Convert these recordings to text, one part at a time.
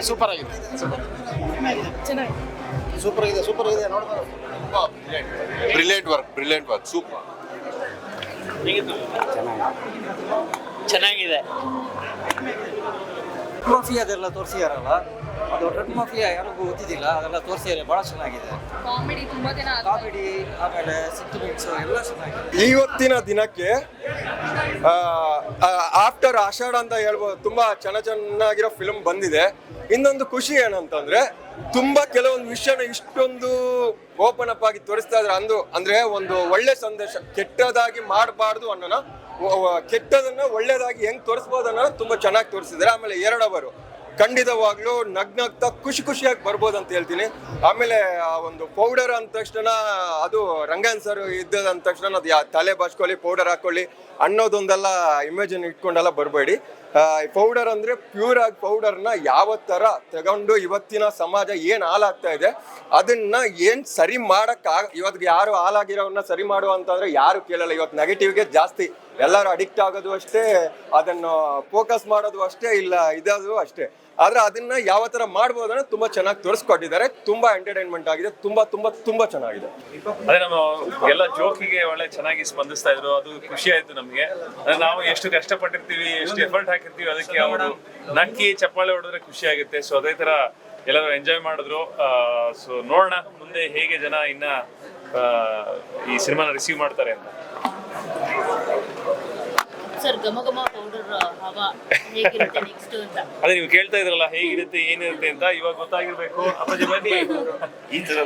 Super ಆಗಿದೆ ಚೆನ್ನಾಗಿ super ಆಗಿದೆ ಸೂಪರ್ ಆಗಿದೆ ನೋಡ್ಬೋದು brilliant work brilliant work super ಚೆನ್ನಾಗಿದೆ ಮಾಫಿಯಾದೆಲ್ಲ ತೋರಿಸಿದಾರಲ್ಲ? ಅದು ಡ್ರಗ್ ಮಕ್ಕಳಿಗೆ ಯಾರಿಗೂ ಗೊತ್ತಿದ್ದಿಲ್ಲ ಅದೆಲ್ಲ ತೋರಿಸಿದ್ದಾರೆ ಭಾಳ ಚೆನ್ನಾಗಿದೆ. ಕಾಮಿಡಿ ತುಂಬಾ ದಿನ ಕಾಮಿಡಿ ಆಮೇಲೆ ಸೆಂಟಿಮೆಂಟ್ಸ್ ಎಲ್ಲ ಚೆನ್ನಾಗಿದೆ. ಇವತ್ತಿನ ದಿನಕ್ಕೆ ಆಫ್ಟರ್ ಆಷಾಢ ಅಂತ ಹೇಳ್ಬೋದು ತುಂಬಾ ಚೆನ್ನ ಚೆನ್ನಾಗಿರೋ ಫಿಲ್ಮ್ ಬಂದಿದೆ. ಇನ್ನೊಂದು ಖುಷಿ ಏನಂತಂದ್ರೆ ತುಂಬಾ ಕೆಲವೊಂದು ವಿಷಯನ ಇಷ್ಟೊಂದು ಓಪನ್ ಅಪ್ ಆಗಿ ತೋರಿಸ್ತಾ ಇದ್ರೆ. ಅಂದು ಅಂದ್ರೆ ಒಂದು ಒಳ್ಳೆ ಸಂದೇಶ ಕೆಟ್ಟದಾಗಿ ಮಾಡಬಾರ್ದು ಅನ್ನೋಣ ಕೆಟ್ಟದನ್ನ ಒಳ್ಳೇದಾಗಿ ಹೆಂಗ್ ತೋರಿಸ್ಬೋದು ಅನ್ನೋನ ತುಂಬಾ ಚೆನ್ನಾಗಿ ತೋರಿಸಿದ್ದಾರೆ. ಆಮೇಲೆ ಎರಡವರು ಖಂಡಿತವಾಗ್ಲೂ ನಗ್ನಗ್ತಾ ಖುಷಿ ಖುಷಿಯಾಗಿ ಬರ್ಬೋದು ಅಂತ ಹೇಳ್ತೀನಿ. ಆಮೇಲೆ ಆ ಒಂದು ಪೌಡರ್ ಅಂದ ತಕ್ಷಣ ಅದು ರಂಗನ್ ಸರ್ ಇದ್ದದ ಅಂದ ತಕ್ಷಣ ಅದು ಯಾ ತಲೆ ಬಾಚ್ಕೊಳ್ಳಿ ಪೌಡರ್ ಹಾಕೊಳ್ಳಿ ಅನ್ನೋದೊಂದೆಲ್ಲ ಇಮೇಜನ್ ಇಟ್ಕೊಂಡೆಲ್ಲ ಬರಬೇಡಿ. ಪೌಡರ್ ಅಂದ್ರೆ ಪ್ಯೂರ್ ಆಗಿ ಪೌಡರ್ನ ಯಾವ ಥರ ತಗೊಂಡು ಇವತ್ತಿನ ಸಮಾಜ ಏನು ಹಾಲಾಗ್ತಾ ಇದೆ, ಅದನ್ನ ಏನು ಸರಿ ಮಾಡಕ್ ಇವತ್ತಿಗೆ ಯಾರು ಹಾಲಾಗಿರೋನ್ನ ಸರಿ ಮಾಡುವ ಅಂತಂದ್ರೆ ಯಾರು ಕೇಳಲ್ಲ. ಇವತ್ತು ನೆಗೆಟಿವ್ಗೆ ಜಾಸ್ತಿ ಎಲ್ಲರೂ ಅಡಿಕ್ಟ್ ಆಗೋದು ಅಷ್ಟೇ, ಅದನ್ನು ಫೋಕಸ್ ಮಾಡೋದು ಅಷ್ಟೇ, ಇಲ್ಲ ಇದಾದ್ರು ಅಷ್ಟೇ. ಆದ್ರೆ ಅದನ್ನ ಯಾವ ತರ ಮಾಡ್ಬೋದು ತುಂಬಾ ಚೆನ್ನಾಗಿ ತೋರಿಸ್ಕೊಟ್ಟಿದ್ದಾರೆ. ತುಂಬಾ ಎಂಟರ್ಟೈನ್ಮೆಂಟ್ ಆಗಿದೆ, ತುಂಬಾ ತುಂಬಾ ತುಂಬಾ ಚೆನ್ನಾಗಿದೆ. ಅದೇ ನಮ್ಮ ಎಲ್ಲ ಜೋಕಿಗೆ ಒಳ್ಳೆ ಚೆನ್ನಾಗಿ ಸ್ಪಂದಿಸ್ತಾ ಇದ್ರು, ಅದು ಖುಷಿ ಆಯ್ತು ನಮ್ಗೆ. ನಾವು ಎಷ್ಟು ಕಷ್ಟಪಟ್ಟಿರ್ತೀವಿ, ಎಷ್ಟು ಎಫರ್ಟ್ ಹಾಕಿರ್ತೀವಿ ಅದಕ್ಕೆ ಅವರು ನಕ್ಕಿ ಚಪ್ಪಾಳೆ ಹೊಡೆದ್ರೆ ಖುಷಿ ಆಗುತ್ತೆ. ಸೊ ಅದೇ ತರ ಎಲ್ಲರೂ ಎಂಜಾಯ್ ಮಾಡಿದ್ರು. ಸೊ ನೋಡೋಣ ಮುಂದೆ ಹೇಗೆ ಜನ ಇನ್ನ ಈ ಸಿನಿಮಾನ ರಿಸೀವ್ ಮಾಡ್ತಾರೆ ಅಂತ. ಸರ್ ಘಮ ಘಮ ಪೌಡರ್ ಹವಾ ಹೇಗಿರುತ್ತೆ ನೆಕ್ಸ್ಟ್ ಅಂತ. ಅದೇ ನೀವು ಕೇಳ್ತಾ ಇದ್ರಲ್ಲ ಹೇಗಿರುತ್ತೆ ಏನಿರುತ್ತೆ ಅಂತ ಇವಾಗ ಗೊತ್ತಾಗಿರ್ಬೇಕು. ಅಪ್ಪಾಜಿ ಬನ್ನಿ. ಈ ತರ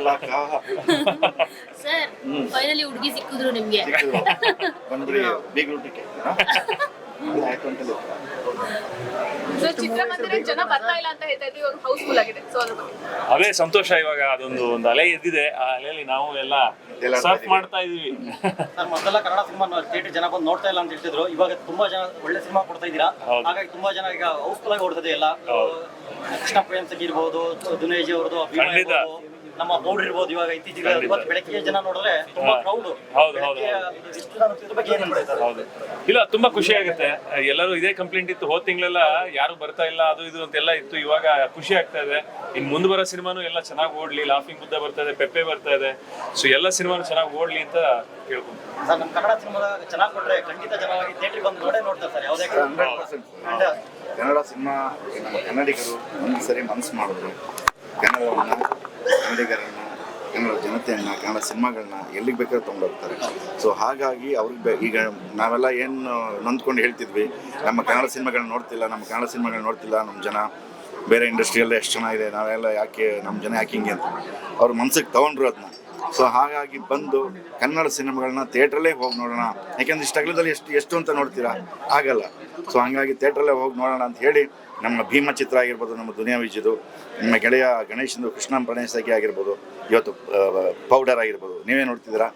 ಸರ್ ಫೈನಲಿ ಹುಡುಗಿ ಸಿಕ್ಕಿದ್ರು ನಿಮ್ಗೆ. ಬಂದ್ರಿ ಬೇಗ ಊಟಕ್ಕೆ ಆಯ್ತು ಅಂತ ಸೊ ಚಿತ್ರಮಂದಿರ ಜನ ಬರ್ತಾ ಇಲ್ಲ ಅಂತ ಹೇಳ್ತಾ ಇದ್ರು ಇವಾಗ ಹೌಸ್ಫುಲ್ ಆಗಿದೆ. ಸೊ ಅದೇ ಸಂತೋಷ ಇವಾಗ ಅದೊಂದು ಒಂದು ಅಲೆ ಎದ್ದಿದೆ. ಆ ಅಲೆಯಲ್ಲಿ ನಾವು ಎಲ್ಲ ಎಲ್ಲ ಸರ್ಫ್ ಮಾಡ್ತಾ ಇದೀವಿ. ಸರ್ ಮೊದಲ ಕನ್ನಡ ಸಿನಿಮಾ ಥಿಯೇಟರ್ ಜನ ಬಂದು ನೋಡ್ತಾ ಇಲ್ಲ ಅಂತ ಹೇಳ್ತಿದ್ರು. ಇವಾಗ ತುಂಬಾ ಜನ ಒಳ್ಳೆ ಸಿನಿಮಾ ಕೊಡ್ತಾ ಇದ್ದೀರಾ? ಹಾಗಾಗಿ ತುಂಬಾ ಜನ ಈಗ ಹೌಸ್ಫುಲ್ ಆಗಿ ಓಡ್ತದೆ ಎಲ್ಲ. ಕೃಷ್ಣ ಪ್ರೇಮ್ ಸಗಿ ಇರ್ಬೋದು ದುನೇಜಿ ಅವ್ರದ್ದು ಖಂಡಿತ. ನಮ್ಮ ನೋಡಿರ್ಬೋದು ಇರ್ಬೋದು ಇವಾಗ ಇತ್ತೀಚೆಗೆ. ಇವತ್ತು ಬೆಳಗ್ಗೆ ಜನ ನೋಡಿದ್ರೆ ತುಂಬಾ. ಕ್ರೌಡ್ ಹೌದು, ಹೌದು, ಹೌದು. ಇಲ್ಲ ತುಂಬಾ ಖುಷಿ ಆಗುತ್ತೆ. ಎಲ್ಲರೂ ಇದೇ ಕಂಪ್ಲೇಂಟ್ ಇತ್ತು ಹೋದ ತಿಂಗಳೆಲ್ಲ ಯಾರು ಬರ್ತಾ ಇಲ್ಲ ಅದು ಇದು ಅಂತೆಲ್ಲ ಇತ್ತು. ಇವಾಗ ಖುಷಿ ಆಗ್ತಾ ಇದೆ. ಇನ್ ಮುಂದ್ ಬರೋ ಸಿನಿಮಾನು ಎಲ್ಲ ಚೆನ್ನಾಗಿ ಓಡ್ಲಿ ಲಾಫಿಂಗ್ ಬುದ್ಧ ಬರ್ತಾ ಇದೆ ಪೆಪ್ಪೆ ಬರ್ತಾ ಇದೆ. ಸೊ ಎಲ್ಲ ಸಿನಿಮಾನು ಚೆನ್ನಾಗಿ ಓಡ್ಲಿ ಅಂತ ಕೇಳ್ಕೊಂತೀನಿ ಸರ್ ನಮ್ಮ ಕನ್ನಡ ಸಿನಿಮಾ ಚೆನ್ನಾಗಿ ಕೊಟ್ರೆ ಖಂಡಿತ ಜನವಾಗಿ ಥಿಯೇಟರ್ ಬಂದು ನೋಡೇ ನೋಡ್ತಾರೆ ಸರ್ ಯಾವುದೇ ಕನ್ನಡ ಸಿನಿಮಾ ನಮ್ಮ ಕನ್ನಡಿಗರು ಒಂದ್ಸರಿ ಮನಸ್ಸು ಮಾಡಿದ್ರು. ಕನ್ನಡವನ್ನ ಕನ್ನಡಿಗರನ್ನ ಕನ್ನಡ ಜನತೆಯನ್ನು, ಕನ್ನಡ ಸಿನಿಮಾಗಳನ್ನ ಎಲ್ಲಿಗೆ ಬೇಕಾದ್ರೂ ತೊಗೊಂಡೋಗ್ತಾರೆ. ಸೊ ಹಾಗಾಗಿ ಅವ್ರಿಗೆ ಈಗ ನಾವೆಲ್ಲ ಏನು ನೊಂದ್ಕೊಂಡು ಹೇಳ್ತಿದ್ವಿ, ನಮ್ಮ ಕನ್ನಡ ಸಿನಿಮಾಗಳನ್ನ ನೋಡ್ತಿಲ್ಲ, ನಮ್ಮ ಕನ್ನಡ ಸಿನಿಮಾಗಳನ್ನ ನೋಡ್ತಿಲ್ಲ ನಮ್ಮ ಜನ ಬೇರೆ ಇಂಡಸ್ಟ್ರಿಯಲ್ಲೇ ಎಷ್ಟು ಚೆನ್ನಾಗಿದೆ ನಾವೆಲ್ಲ ಯಾಕೆ ನಮ್ಮ ಜನ ಯಾಕೆ ಹಿಂಗೆ ಅಂತ. ಅವ್ರ ಮನ್ಸಿಗೆ ತೊಗೊಂಡ್ರು ಅದನ್ನ ಸೊ ಹಾಗಾಗಿ ಬಂದು ಕನ್ನಡ ಸಿನಿಮಾಗಳನ್ನ ಥಿಯೇಟ್ರಲ್ಲೇ ಹೋಗಿ ನೋಡೋಣ. ಯಾಕೆಂದ್ರೆ ಇಷ್ಟು ಅಗಲದಲ್ಲಿ ಎಷ್ಟು ಎಷ್ಟು ಅಂತ ನೋಡ್ತೀರಾ? ಆಗಲ್ಲ. ಸೊ ಹಂಗಾಗಿ ಥಿಯೇಟ್ರಲ್ಲೇ ಹೋಗಿ ನೋಡೋಣ ಅಂತ ಹೇಳಿ ನಮ್ಮ ಭೀಮ ಚಿತ್ರ ಆಗಿರ್ಬೋದು, ನಮ್ಮ ದುನಿಯಾ ವಿಜಯದು ನಮ್ಮ ಗೆಳೆಯ ಗಣೇಶಂದು ಕೃಷ್ಣ ಸಖಿ ಆಗಿರ್ಬೋದು, ಇವತ್ತು ಪೌಡರ್ ಆಗಿರ್ಬೋದು. ನೀವೇ ನೋಡ್ತಿದ್ದೀರಾ?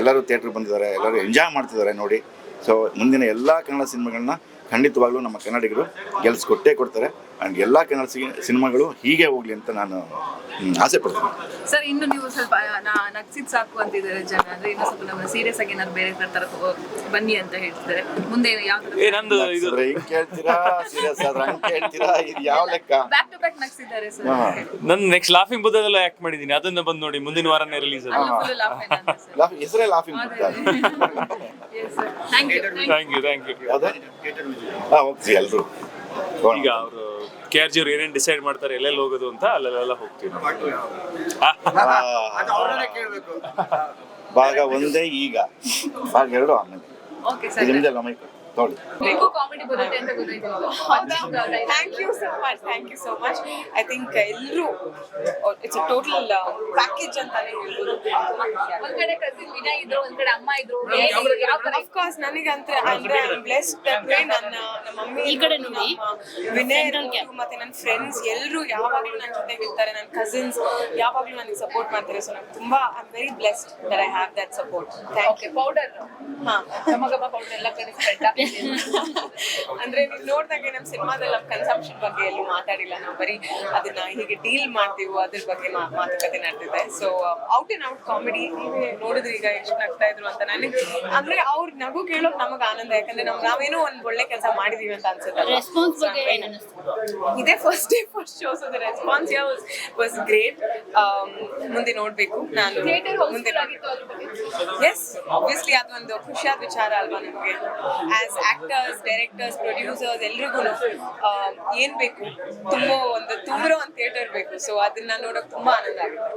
ಎಲ್ಲರೂ ಥಿಯೇಟ್ರಿಗೆ ಬಂದಿದ್ದಾರೆ, ಎಲ್ಲರೂ ಎಂಜಾಯ್ ಮಾಡ್ತಿದ್ದಾರೆ ನೋಡಿ. ಸೊ ಮುಂದಿನ ಎಲ್ಲ ಕನ್ನಡ ಸಿನಿಮಾಗಳನ್ನ ಖಂಡಿತವಾಗ್ಲೂ ನಮ್ಮ ಕನ್ನಡಿಗರು ಗೆಲ್ಸ್ಕೊಟ್ಟೇ ಕೊಡ್ತಾರೆ. ಆ್ಯಂಡ್ ಎಲ್ಲ ಕನ್ನಡ ಸಿ- ಸಿನಿಮಾಗಳು ಹೀಗೆ ಹೋಗ್ಲಿ ಅಂತ ನಾನು ಆಸೆ ಪಡ್ತೀನಿ. ಸರ್ ಇನ್ನು ನೀವು ಸ್ವಲ್ಪ ನಾ ನಗ್ಸಿದ್ ಸಾಕು ಅಂತಿದ್ದಾರೆ ಜನ. ಅಂದ್ರೆ ಇನ್ನು ಸ್ವಲ್ಪ ನಮ್ಮ ಸೀರಿಯಸ್ ಆಗಿ ಏನಾದ್ರು ಬೇರೆ ತರ ಬನ್ನಿ ಅಂತ ಹೇಳ್ತಿದ್ದಾರೆ. ಮುಂದೆ ಯಾವ ಏ ನಂದು ಇದು ನಗ್ಸಿದ್ರೆ ಕೇಳ್ತೀರಾ? ಸೀರಿಯಸ್ ಆದ್ರೆ ಹಂಗ್ ಕೇಳ್ತೀರಾ? ಇದು ಯಾವ ಲೆಕ್ಕ? ಬ್ಯಾಕ್ ಟು ಬ್ಯಾಕ್ ನಗ್ಸಿದ್ದಾರೆ ಸರ್ ಹಾ. ನನ್ ನೆಕ್ಸ್ಟ್ ಲಾಫಿಂಗ್ ಬುದ್ಧದಲ್ಲ ಆಕ್ಟ್ ಮಾಡಿದೀನಿ. ಅದನ್ನ ಬಂದು ನೋಡಿ ಮುಂದಿನ ವಾರನೇ ರಿಲೀಸ್ ಆಗುತ್ತೆ ಫುಲ್ ಲಾಫ್ ಸರ್ ಲಾಫ್- ಹೆಸರೇ laughing thank you thank you thank you ಎಲ್ರು. ಈಗ ಅವರು ಕೆ ಆರ್ ಜಿ ಅವ್ರು ಏನೇನು ಡಿಸೈಡ್ ಮಾಡ್ತಾರೆ ಎಲ್ಲೆಲ್ಲಿ ಹೋಗೋದು ಅಂತ ಅಲ್ಲೆಲ್ಲ ಹೋಗ್ತೀವಿ ಭಾಗ ಒಂದೇ ಈಗ. ಭಾಗ ಎರಡು ಆಮೇಲೆ. Okay sir. ನಿಮ್ದೆಲ್ಲ ಮೈಕ್. ನೋಡಿ. ಕಾಮಿಡಿ ಬರುತ್ತೆ ಅಂತ ಗೊತ್ತಾಯ್ತು thank you so much thank you so much I think ಎಲ್ಲರೂ ಇಟ್ಸ್ ಅ ಟೋಟಲ್ ಪ್ಯಾಕೇಜ್ ಅಂತಾನೆ ಹೇಳ್ಬೋದು. ಒಂದ್ ಕಡೆ ಕಸಿನ್ ವಿನಯ್ ಇದ್ರು ಒಂದ್ ಕಡೆ ಅಮ್ಮ ಇದ್ರು. ಆಫ್ ಕೋರ್ಸ್ ನನಗಂದ್ರೆ ಅಂದ್ರೆ ಐ ಬ್ಲೆಸ್ಡ್ ದಟ್ ವೇ ನನ್ನ ನಮ್ಮ ಮಮ್ಮಿ ಈ ಕಡೆ ನೋಡಿ. ವಿನಯ್ ಮತ್ತೆ ನನ್ನ ಫ್ರೆಂಡ್ಸ್ ಎಲ್ಲರೂ ಯಾವಾಗಲೂ ನನ್ನ ಜೊತೆ ಇರ್ತಾರೆ ನನ್ನ ಕಸಿನ್ಸ್ ಯಾವಾಗಲೂ ನನಗೆ ಸಪೋರ್ಟ್ ಮಾಡ್ತಾರೆ. ಸೊ ನಂಗೆ ತುಂಬಾ I am very blessed that I have that support thank you powder ಹಾ. ಗಮ ಗಮ ಪೌಡರ್ ಎಲ್ಲ ಕಡೆ ಸ್ಪ್ರೆಡ್ ಅಂದ್ರೆ ನೀವು ನೋಡಿದಾಗ ನಮ್ಮ ಸಿನಿಮಾದಲ್ಲಿ ನಮ್ ಕನ್ಸಂಪ್ಷನ್ ಬಗ್ಗೆ ಎಲ್ಲೂ ಮಾತಾಡಿಲ್ಲ ನಾವು ಬರೀ ಅದನ್ನ ಹೀಗೆ ಡೀಲ್ ಮಾಡ್ತೀವೋ ಅದ್ರ ಬಗ್ಗೆ ಮಾತುಕತೆ ನಡೆದಿದೆ. So out and out comedy ನೀವೇ ನೋಡಿದ್ರಿ ಈಗ ಎಷ್ಟು ನಗ್ತಾ ಇದ್ರು ಅಂತ ನನಗೆ ಅಂದ್ರೆ ಅವ್ರ ನಗು ಕೇಳೋಕ್ ನಮಗ್ ಆನಂದ ಯಾಕಂದ್ರೆ ನಮ್ಗೆ ನಾವೇನೋ ಒಂದ್ ಒಳ್ಳೆ ಕೆಲಸ ಮಾಡಿದೀವಿ ಅಂತ ಅನ್ಸುತ್ತೆ ಇದೇ first day first show so response was great ಮುಂದೆ ನೋಡ್ಬೇಕು ನಾನು ಮುಂದೆ ಎಸ್ ಆಬ್ವಿಯಸ್ಲಿ ಅದೊಂದು ಖುಷಿಯಾದ ವಿಚಾರ ಅಲ್ವಾ ನಮಗೆ? ಆಸ್ ಆಕ್ಟರ್ಸ್ ಡೈರೆಕ್ಟರ್ಸ್ ಪ್ರೊಡ್ಯೂಸರ್ಸ್ ಎಲ್ರಿಗೂ ಏನ್ ಬೇಕು? ತುಂಬಾ ಒಂದು ತುಂಬಿರೋ ಒಂದು ಥಿಯೇಟರ್ ಬೇಕು. ಸೊ ಅದನ್ನ ನೋಡೋಕೆ ತುಂಬಾ ಆನಂದ ಆಗುತ್ತೆ.